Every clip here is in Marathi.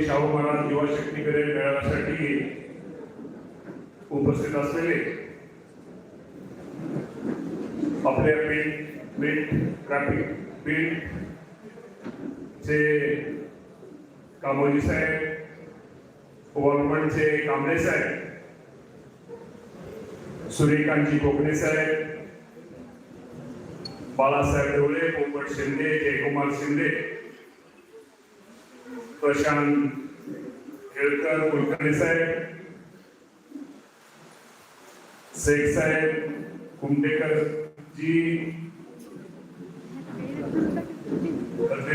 शाहू महाराज युवा शक्तीकडे पीरियड उपस्थित असलेले आपल्या प्रिंट प्रिंट ग्राफिक प्रिंट चे कामोजी साहेब गव्हर्नमेंटचे कांबळे साहेब सूर्यकांतजी कोकणे साहेब बाळासाहेब ढवळे पोपट शिंदे जयकुमार शिंदे प्रशांत केळकर कुलकर्णी साहेब शेख साहेब कुमटेकर जी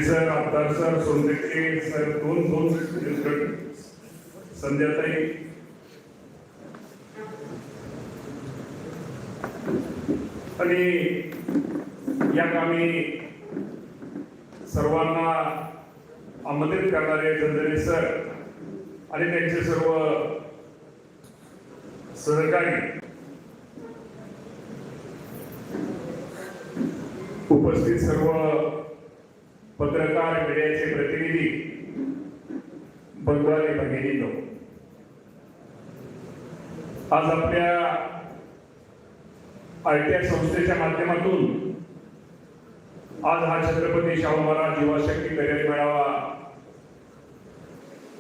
सर आमदार सर सोनटेके सर दोन दोन संध्याताई. आणि या कामी सर्वांना आमंत्रित करणारे चंद्रनी सर आणि त्यांचे सर्व सहकारी उपस्थित सर्व पत्रकार मीडियाचे प्रतिनिधी बंधू आणि आज आपल्या आयटीआय संस्थेच्या माध्यमातून आज हा छत्रपती शाहू महाराज युवा शक्ती करिअर मेळावा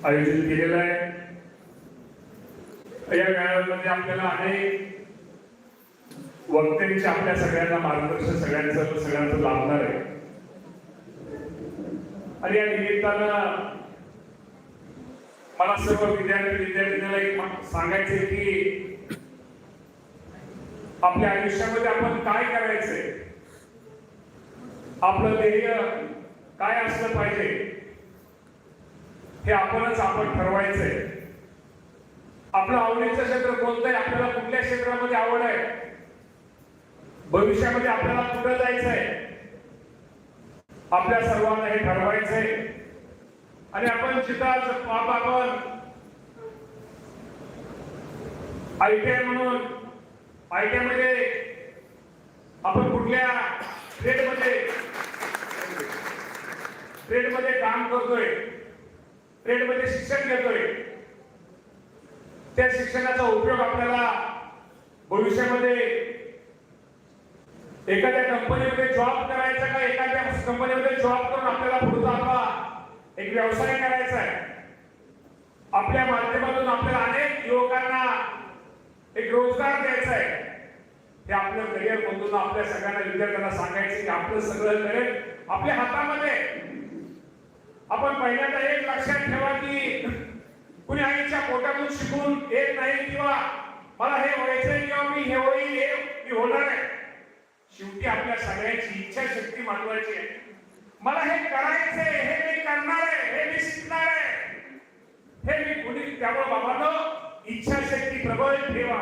आयोजित केलेलं आहे. या व्यायामामध्ये आपल्याला अनेक वक्त्यांचे आपल्या सगळ्यांना मार्गदर्शन सगळ्यांचं सगळ्यांचं लाभणार आहे. आणि या निमित्तानं मला सर्व विद्यार्थी विद्यार्थ्यांना एक सांगायचंय की आपल्या आयुष्यामध्ये आपण काय करायचंय? आपलं ध्येय काय असलं पाहिजे? हे आपणच आपण ठरवायचंय. आपलं आवडीचं क्षेत्र कोणतंय? आपल्याला कुठल्या क्षेत्रामध्ये आवड आहे? भविष्यामध्ये आपल्याला कुठं जायचंय? आपल्या सर्वांना हे ठरवायचंय. आणि आपण जिथं पाप आपण. आयटीआय म्हणून आयटीआयमध्ये आपण कुठल्या ट्रेडमध्ये ट्रेडमध्ये काम करतोय? ट्रेडमध्ये शिक्षण घेतोय. त्या शिक्षणाचा उपयोग आपल्याला भविष्यामध्ये एखाद्या कंपनीमध्ये जॉब करायचा का एखाद्या कंपनीमध्ये जॉब करून आपल्याला पुढचा आपला एक व्यवसाय करायचा आहे. आपल्या माध्यमातून आपल्याला अनेक युवकांना एक रोजगार द्यायचा आहे. हे आपलं करिअर बंधून आपल्या सगळ्यांना विद्यार्थ्यांना सांगायचं की आपलं सगळं करेल. आपल्या हातामध्ये आहे. आपण पहिल्यांदा एक लक्षात ठेवा की कुणी आईच्या पोटातून शिकून येत नाही किंवा मला हे व्हायचंय किंवा मी हे होईल हे मी होणार आहे. शेवटी आपल्या सगळ्यांची इच्छा शक्ती महत्वाची आहे. मला हे करायचंय हे मी करणार आहे हे मी शिकणार आहे. हे मी कुणी त्यामुळे बाबांनो इच्छाशक्ती प्रबळ ठेवा.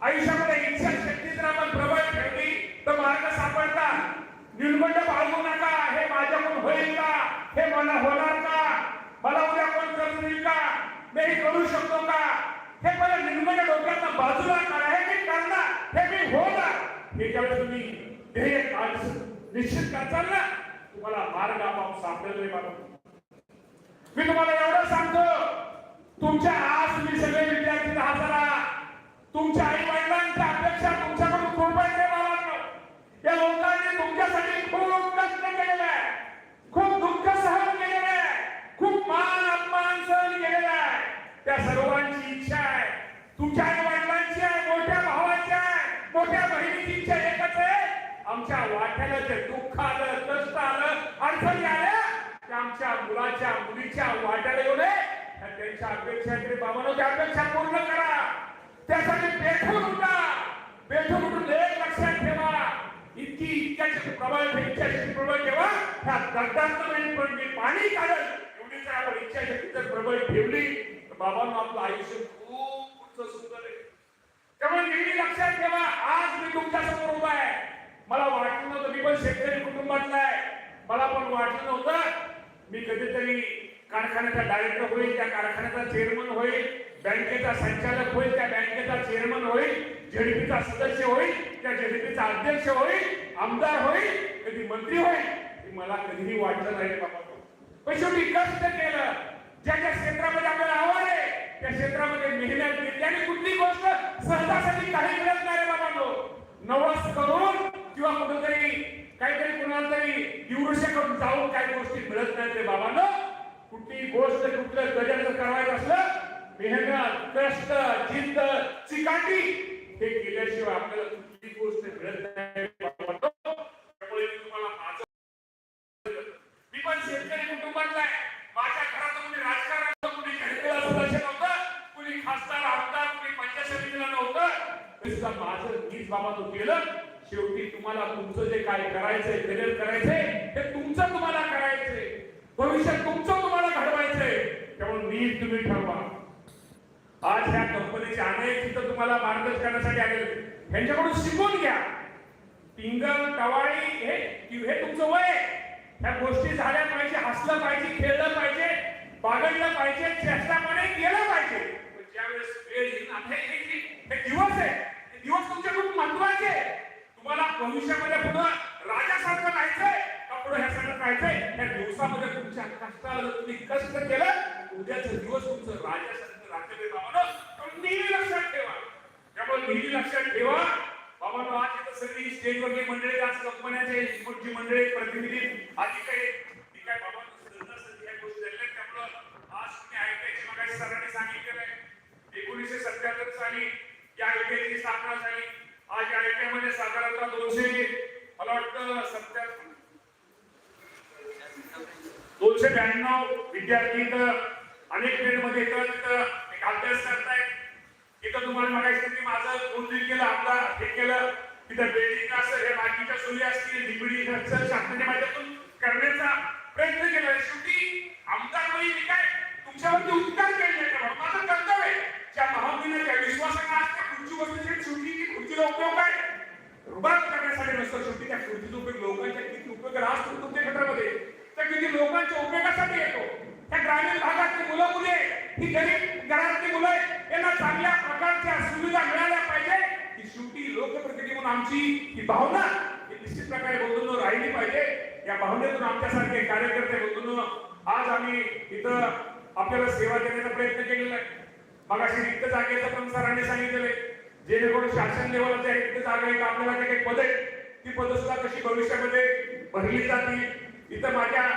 आयुष्यामध्ये इच्छाशक्ती जर आपण प्रबळ ठेवली तर मार्ग सापडतात. निर्बंध बाळगू नका हे माझ्याकडून होईल का? हे मला होणार का? मला उद्या कोण कर्ज देईल का? मी करू शकतो का? हे मला निर्बंध डोक्याचा बाजूला करा हे मी करणार. हे मी होणार. हे ज्यावेळेस तुम्ही ध्येय काढ- निश्चित करताल ना तुम्हाला मार्ग आपोआप सापडेल मला बाबा. मी तुम्हाला एवढं सांगतो तुमच्या आज तुम्ही सगळे विद्यार्थी राहताना तुमच्या आई वडिलांच्या अपेक्षा या लोकांनी तुमच्यासाठी खूप कष्ट केलेलं आहे. खूप दुःख सहन केलेलं आहे. खूप मान अपमान सहन केलेला आहे. त्या सर्वांची इच्छा आहे. तुमच्या आई वडिलांची आहे मोठ्या भावाची आहे मोठ्या बहिणीची इच्छा एकच आहे आमच्या वाट्याला जे दुःख आलं कष्ट आलं अडचणी आल्या त्या आमच्या मुलाच्या मुलीच्या वाट्याला येऊ नये. त्यांच्या अपेक्षा तरी बाबांनो त्या अपेक्षा पूर्ण करा. त्यासाठी बेठून उठा. बेठून उठून एक लक्षात ठेवा. इतकी इतक्याची प्रबळ इच्छाशक्ती प्रबळ ठेवा ह्या दगडांत म्हणजे पण मी पाणी काढल एवढी जर आपण इच्छाशक्ती जर प्रबळ ठेवली तर बाबांना आपलं आयुष्य खूप पुढचं सुंदर आहे. त्यामुळे नेहमी लक्षात ठेवा आज मी तुमच्यासमोर उभा आहे. मला वाटलं नव्हतं मी पण शेतकरी कुटुंबातला आहे. मला पण वाटलं नव्हतं मी कधीतरी कारखान्याचा डायरेक्टर होईल त्या कारखान्याचा चेअरमन होईल बँकेचा संचालक होईल त्या बँकेचा चेअरमन होईल. जेडीपीचा सदस्य होईल त्या जेडीपीचा अध्यक्ष होईल आमदार होईल कधी मंत्री होईल मला कधीही वाटलं नाही बाबा. पण शेवटी कष्ट केलं. ज्या ज्या क्षेत्रामध्ये आपल्याला आवड आहे त्या क्षेत्रामध्ये मेहनत घेतली आणि कुठली गोष्ट सहजासाठी काही मिळत नाही बाबा बाबांनो नवस करून किंवा कुठेतरी काहीतरी कुणाला तरी दिवृषाकडून जाऊन काही गोष्टी मिळत नाही रे बाबांनो कुठली गोष्ट कुठलं गजाचं करायचं असलं मेहनत कष्ट जिद्द चिकाटी हे केल्याशिवाय आपल्याला कुठली गोष्ट मिळत नाही. त्यामुळे मी तुम्हाला माझं मी पण शेतकरी कुटुंबातला आहे. माझ्या घरात कोणी राजकारण नव्हतं, कोणी झेंडा सदस्य नव्हतं. कोणी खासदार आमदार कोणी पंचायत समितीला नव्हतं. माझं मीच बाबा तो केलं. शेवटी तुम्हाला तुमचं जे काय करायचंय करिअर करायचंय ते तुमचं तुम्हाला करायचंय. भविष्य तुमचं तुम्हाला घडवायचंय. त्यामुळे नीट तुम्ही ठरवा. आज ह्या कंपनीचे अनेक तिथं तुम्हाला मार्गदर्शनासाठी आलेले यांच्याकडून शिकून घ्या. पिंगल टवाळी हे हे तुमचं वय ह्या गोष्टी झाल्या पाहिजे हसलं पाहिजे खेळलं पाहिजे बागडलं पाहिजे चेष्टापणे केलं पाहिजे. पण ज्यावेळेस वेळ येईल आता हे- दिवस आहे. हे दिवस तुमचे खूप महत्त्वाचे तुम्हाला भविष्यामध्ये पुढं राजासारखं राहायचंय का पुढे ह्या सगळं राहायचंय? त्या दिवसामध्ये तुमच्या कष्टाला तुम्ही कष्ट केलं उद्याचा दिवस तुमचं राजासारखं राहते पण नेहमी लक्षात ठेवा. त्यामुळे नेहमी लक्षात ठेवा. बाबा आज इथं सगळी स्टेजवरची मंडळी आज कंपन्याचे मोठी मंडळी प्रतिनिधी आधी काही काय बाबा सहजासहजी ह्या गोष्टी झालेल्या त्यामुळं आज तुम्ही ऐकायची मगाशी सरांनी सांगितलेलं आहे. एकोणीसशे सत्याहत्तर साली या आयटीआयची स्थापना झाली. आज या आयटीआयमध्ये साधारणतः दोनशे मला वाटतं सत्याहत्तर दोनशे ब्याण्णव विद्यार्थी अनेकमध्ये येतात तिथं अभ्यास करतायत. इथं तुम्हाला म्हणायचं की माझं नोंदणी केलं आपला हे केलं तिथं बिल्डिंग असं हे बाकीच्या सोयी असतील निगडी खर्च शासनाच्या माध्यमातून करण्याचा प्रयत्न केला. शेवटी आमदार म्हणजे मी काय? तुमच्यावरती उपकार केले माझं कर्तव्य आहे. ज्या महाविद्यालयाच्या विश्वासाने आज त्या खुर्ची बसण्याची शेवटी खुर्चीला उपयोग काय रुबाब करण्यासाठी नसतं शेवटी त्या खुर्चीचा उपयोग लोकांनी म्हणून आमची ही भावना ही निश्चित प्रकारे बंधूंनो राहिली पाहिजे. या भावनेतून आमच्यासारखे कार्यकर्ते बंधूंनो आज आम्ही इथं आपल्याला सेवा देण्याचा प्रयत्न केलेला आहे. मगाशी रिक्त जागेचं पण सरांनी सांगितलेलं आहे. जेणेकरून शासन लेवलच्या रिक्त जागा आहेत आपल्याला जे काही पद आहेत ती पद सुद्धा कशी भविष्यामध्ये भरली जातील? इथं माझ्या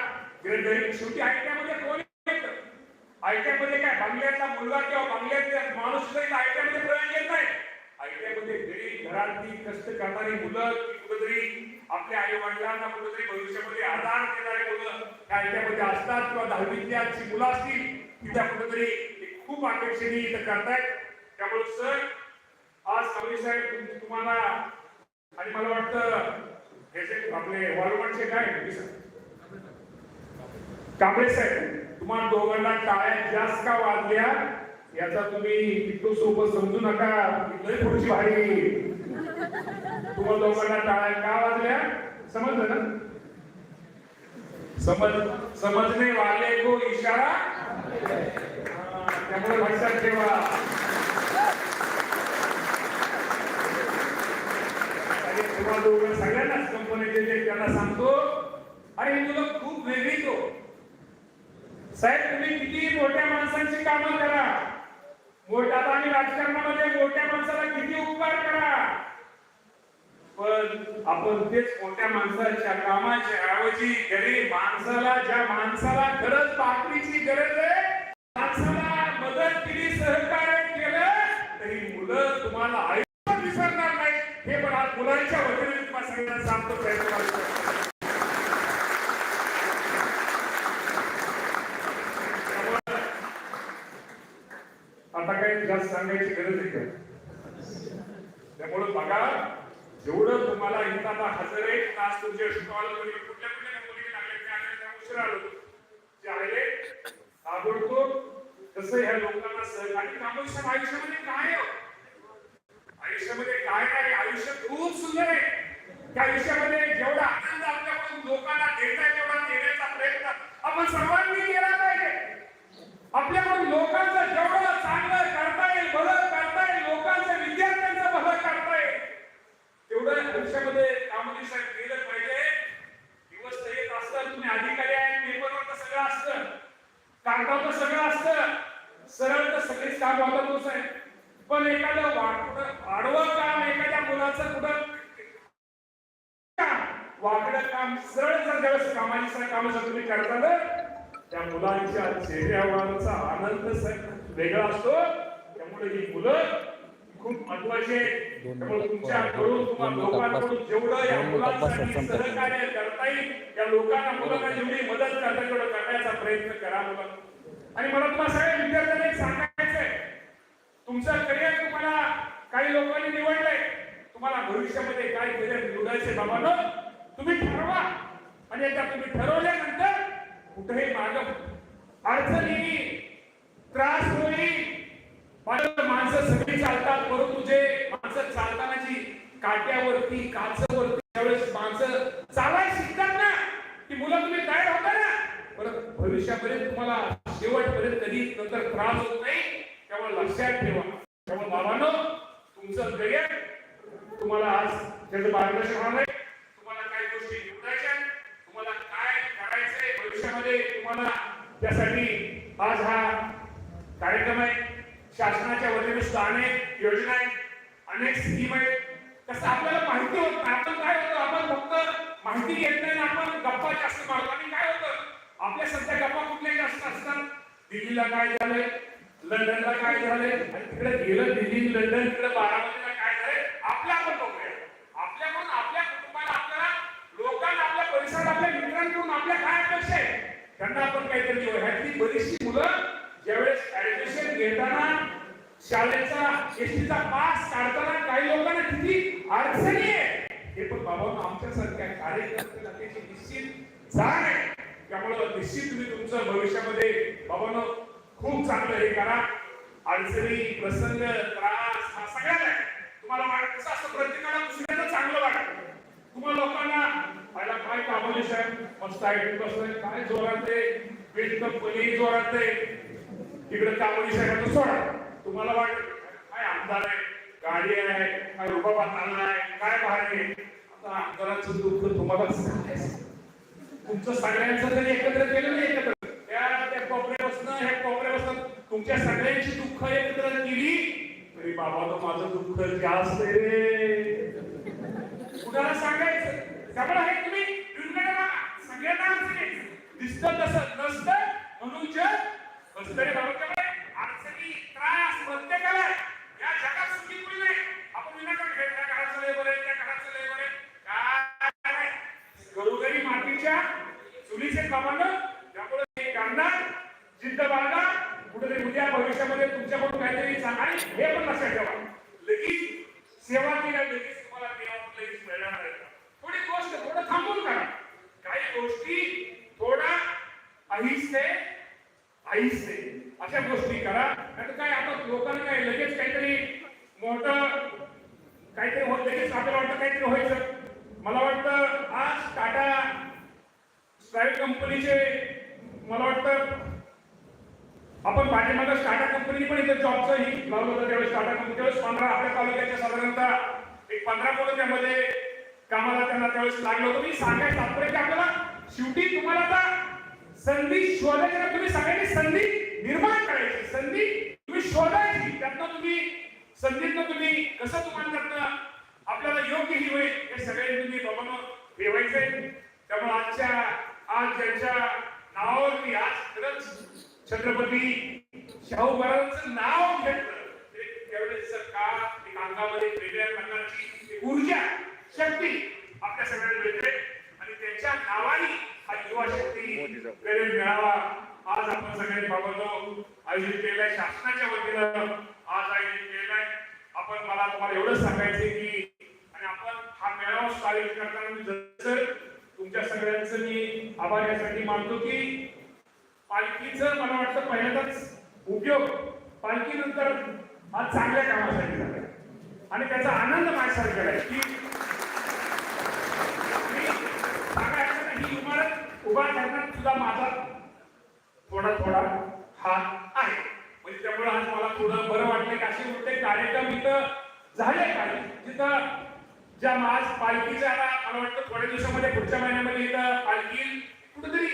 शेवटी ऐकण्यामध्ये कोण काय बांगल्यातला मुलगा किंवा बंगल्यातला माणूस सुद्धा इथं आयट्यामध्ये प्रवेश येत नाही. ऐकण्यामध्ये गरीब घरातली कष्ट करणारी मुलं कुठेतरी आपल्या आई वडिलांना कुठेतरी भविष्यामध्ये आधार देणारी मुलं त्या याच्यामध्ये असतात किंवा दहावीतल्याची मुलं असतील ती त्या कुठेतरी खूप अपेक्षेने इथं करतायत. त्यामुळे सर आज कवडी साहेब तुम्हाला आणि मला वाटतं हे जे आपले वालवडचे काय कांबळे साहेब तुम्हाला दोघांना टाळ्या जास्त का वाजल्या? याचा तुम्ही किट्टू सोबत समजू नका. लय पुढची भारी. तुम्हाला दोघांना टाळ्या का वाजल्या समजलं ना? समज समजणे वाले को इशारा. त्यामुळे लक्षात ठेवा. दोघं सगळ्यांनाच कंपनीचे जे त्यांना सांगतो अरे हे मुलं खूप वेगळी तो हो. साहेब तुम्ही किती मोठ्या माणसांची कामं करा. मोठ्या आता राजकारणामध्ये मोठ्या माणसाला किती उपकार करा. पण आपण तेच मोठ्या माणसाच्या कामाच्या ऐवजी गरीब माणसाला ज्या माणसाला गरज भाकरीची गरज आहे माणसाला मदत केली सहकार्य केलं तरी मुलं तुम्हाला आयुष्यात विसरणार नाही हे पण आज मुलांच्या वतीने तुम्हाला सगळ्यांना सांगतो प्रयत्न करतो. आता काही जास्त सांगायची गरज आहे त्यामुळे बघा जेवढं तुम्हाला इथं आता हजर एक तास तुमचे स्टॉल वगैरे कुठल्या कुठल्या मुली लागले त्या आल्या, उशिरा आलो. जे आले ताबडतोब कसं ह्या लोकांना सहकारी कामोत्सव आयुष्यामध्ये काय आयुष्यामध्ये काय नाही आयुष्य खूप सुंदर आहे. त्या आयुष्यामध्ये जेवढा आनंद आपल्याकडून लोकांना देता येईल तेवढा देण्याचा प्रयत्न आपण सर्वांनी केला पाहिजे आपल्याकडून लोकांचं जेवढं चांगलं करता येईल भलं करता येईल लोकांचं विद्यार्थ्यांचं भलं करता येईल तेवढं आयुष्यामध्ये कामोदी साहेब केलं पाहिजे दिवस तर येत असतात तुम्ही अधिकारी आहेत पेपरवर तर सगळं असतं कागदावर तर सगळं असतं सरळ तर सगळीच काम होतातच आहे पण एखादं वाकड आडवं काम एखाद्या मुलाचं कुठं वाकडं काम सरळ जर ज्यावेळेस कामाची सर काम जर तुम्ही करता ना त्या मुलांच्या चेहऱ्यावरचा आनंद वेगळा असतो. त्यामुळे ही मुलं खूप महत्वाची. त्यामुळे तुमच्याकडून तुम्हाला लोकांकडून जेवढं या मुलांसाठी सहकार्य करता येईल या लोकांना मुलांना जेवढी मदत करता तेवढं करण्याचा प्रयत्न करा मुलं आणि मला तुम्हाला सगळ्या विद्यार्थ्यांना आहे तुमचं करिअर तुम्हाला काही लोकांनी निवडलंय. तुम्हाला भविष्यामध्ये काय करिअर निवडायचे बाबांनो तुम्ही ठरवा. आणि एकदा तुम्ही ठरवल्यानंतर कुठेही मार्ग अडचण येईल त्रास होईल. माणसं सगळी चालतात परंतु जे माणसं चालताना जी काट्यावरती काचवरती त्यावेळेस माणसं चालायला शिकतात ना ती मुलं तुम्ही तयार होता ना. परत भविष्यापर्यंत तुम्हाला शेवटपर्यंत कधी नंतर त्रास होत नाही. त्यामुळे लक्षात ठेवा. त्यामुळे बाबांनो तुमचं करिअर तुम्हाला आज त्याचं मार्गदर्शन होणार आहे. तुम्हाला काही गोष्टी निवडायच्या तुम्हाला काय करायचंय भविष्यामध्ये तुम्हाला त्यासाठी आज हा कार्यक्रम आहे. शासनाच्या वतीने सुद्धा अनेक योजना आहेत अनेक स्कीम आहेत. कसं आपल्याला माहिती होत आपण काय होतं? आपण फक्त माहिती घेत नाही आपण गप्पा जास्त मारतो. आणि काय होतं? आपल्या सध्या गप्पा कुठल्या जास्त असतात दिल्लीला काय झालंय? लंडनला काय झाले आणि तिकडे गेलं दिल्ली लंडन तिकडे बारामतीला काय झाले आपल्या आपण बघूया. आपल्याकडून आपल्या कुटुंबाला आपल्याला लोकांना आपल्या परिसरात आपल्या मित्रांकडून आपल्या काय अपेक्षा आहे? त्यांना आपण काहीतरी देऊ ह्यातली बरीचशी मुलं ज्यावेळेस ऍडमिशन घेताना शाळेचा एसटीचा पास काढताना काही लोकांना किती अडचणी आहे हे पण बाबा आमच्यासारख्या कार्यकर्त्याला त्याची निश्चित जाण आहे त्यामुळं निश्चित तुम्ही तुमचं भविष्यामध्ये बाबांना खूप चांगलं हे करा. अडचणी प्रसंग त्रास हा सगळ्यात तुम्हाला वाटत कसं असतं प्रत्येकाला दुसऱ्याचं चांगलं वाटतं. तुम्हाला लोकांना पहिला काय कामोली साहेब. मस्त आहे बसलोय काय जोरात आहे? वेट कंपनी जोरात आहे. तिकडे कामोली साहेबांचं सोडा. तुम्हाला वाटत काय आमदार आहे गाडी आहे काय रुबाबा चालला आहे काय भारी आहे? आता आमदाराचं दुःख तुम्हाला तुमचं सगळ्यांचं तरी एकत्र केलं नाही एकत्र. कोपऱ्यापासून ह्या कोपऱ्यापासून तुमच्या सगळ्यांची दुःख एकत्र केली तरी बाबा तो माझं दुःख जास्त आहे रे. कुणाला सांगायचं? त्यामुळे आहे तुम्ही. सगळ्यांना दिसत तसं नसतं म्हणून जग कसं तरी बाबा आज अडचणी त्रास प्रत्येकाला आहे. या जगात सुखी कोणी नाही आपण विनाकारण हे त्या घराचं लय बरं आहे, त्या घराचं लय बरं आहे. काय नाही. घरोघरी मातीच्या चुलीचे बाबांना त्यामुळे हे करणार जिद्द बाळगा कुठेतरी उद्या भविष्यामध्ये तुमच्याकडून काहीतरी सांगा हे पण लक्षात ठेवा लगेच सेवा केल्या लगेच तुम्हाला देवात लगेच मिळणार नाही थोडी गोष्ट थोडं थांबून करा काही गोष्टी थोडा अहिस्ते आहिस्ते अशा गोष्टी करा नाही काय नाही लगेच काहीतरी मोठं काहीतरी होत लगेच आपल्याला वाटतं काहीतरी व्हायचं मला वाटतं आज टाटा प्रायव्हेट कंपनीचे मला वाटतं आपण पाठीमागं टाटा कंपनी पण इथे जॉबचं ही लावलं होतं त्यावेळेस टाटा कंपनी. त्यावेळेस पंधरा आपल्या तालुक्याच्या साधारणतः एक पंधरा मुलं त्यामध्ये कामाला त्यांना त्यावेळेस लागलं होतं. मी सांगायचं तात्पर्य की आपल्याला शेवटी तुम्हाला आता संधी शोधायची तुम्ही सगळ्यांनी संधी निर्माण करायची संधी तुम्ही शोधायची. त्यातनं तुम्ही संधीतनं तुम्ही कसं तुम्हाला त्यातनं आपल्याला योग्य ही होईल हे सगळे तुम्ही बाबांनो ठेवायचंय त्यामुळे आजच्या आज ज्यांच्या नावावरती आज खरंच छत्रपती शाहू महाराजांचं नाव घेतलं त्यावेळेस एक अंगामध्ये वेगळ्या प्रकारची ऊर्जा शक्ती आपल्या सगळ्यांना मिळते आणि त्यांच्या नावाने हा युवा शक्ती मिळावा. आज आपण सगळ्यांनी बाबांनो आयोजित केलाय शासनाच्या वतीनं. आज आयोजित केलाय. आपण मला तुम्हाला एवढं सांगायचं की आणि आपण हा मेळावा आयोजित करताना जसं तुमच्या सगळ्यांचं मी आभार यासाठी मानतो की पालखीचं मला वाटतं पहिल्यांदाच उपयोग पालखीनंतर आज चांगल्या कामासाठी झाला आणि त्याचा आनंद माझ्यासारखा आहे की ही इमारत उभा करण्यात सुद्धा माझा थोडा थोडा हा आहे. म्हणजे त्यामुळे आज मला थोडं बरं वाटलं की? असे होते कार्यक्रम इथं झाले काही जिथं ज्या आज पालखीच्या मला वाटतं थोड्या दिवसामध्ये पुढच्या महिन्यामध्ये इथं पालखी कुठेतरी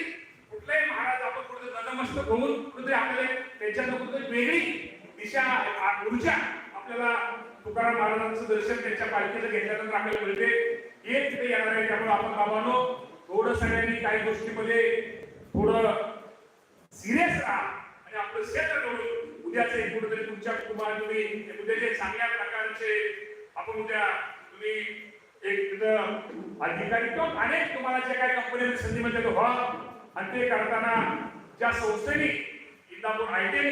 कुठलाही महाराज आपण कुठेतरी नगर नतमस्तक होऊन कुठेतरी आपल्याला त्यांच्यातनं कुठेतरी वेगळी दिशा ऊर्जा आपल्याला तुकाराम महाराजांचं दर्शन त्यांच्या पालखीचं घेतल्यानंतर आपल्याला मिळते. हे तिथे येणार आहे. त्यामुळे आपण बाबांनो थोडं सगळ्यांनी काही गोष्टीमध्ये थोडं सिरियस राहा. आणि आपलं क्षेत्र निवडून उद्याचे कुठेतरी तुमच्या कुटुंबात तुम्ही उद्याचे चांगल्या प्रकारचे आपण उद्या तुम्ही एक तिथं अधिकारी किंवा अनेक तुम्हाला जे काही कंपनीमध्ये संधी मिळते व्हा. आणि ते करताना ज्या संस्थेने इंदापूर आयटीने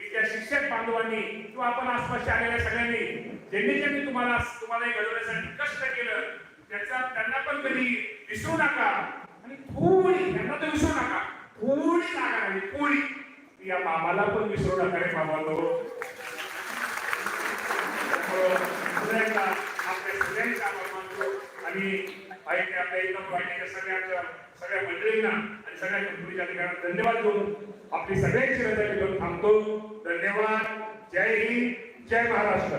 इथल्या शिक्षक बांधवांनी किंवा आपण आसपासच्या आलेल्या सगळ्यांनी ज्यांनी ज्यांनी तुम्हाला तुम्हाला घडवण्यासाठी कष्ट केलं त्याचा त्यांना पण कधी विसरू नका. आणि थोडी त्यांना तर विसरू नका. थोडी जागा राहिली कोणी? या मामाला पण विसरू नका रे मामा पुन्हा हो, एकदा आपल्या सगळ्यांचे आभार मानतो. आणि ऐक आपल्या एकदम वाटण्याच्या सगळ्या सगळ्या मंडळींना आणि सगळ्या कंपनीच्या अधिकाऱ्यांना धन्यवाद देऊन आपली सगळ्यांची रजा घेऊन थांबतो. धन्यवाद. जय हिंद. जय महाराष्ट्र.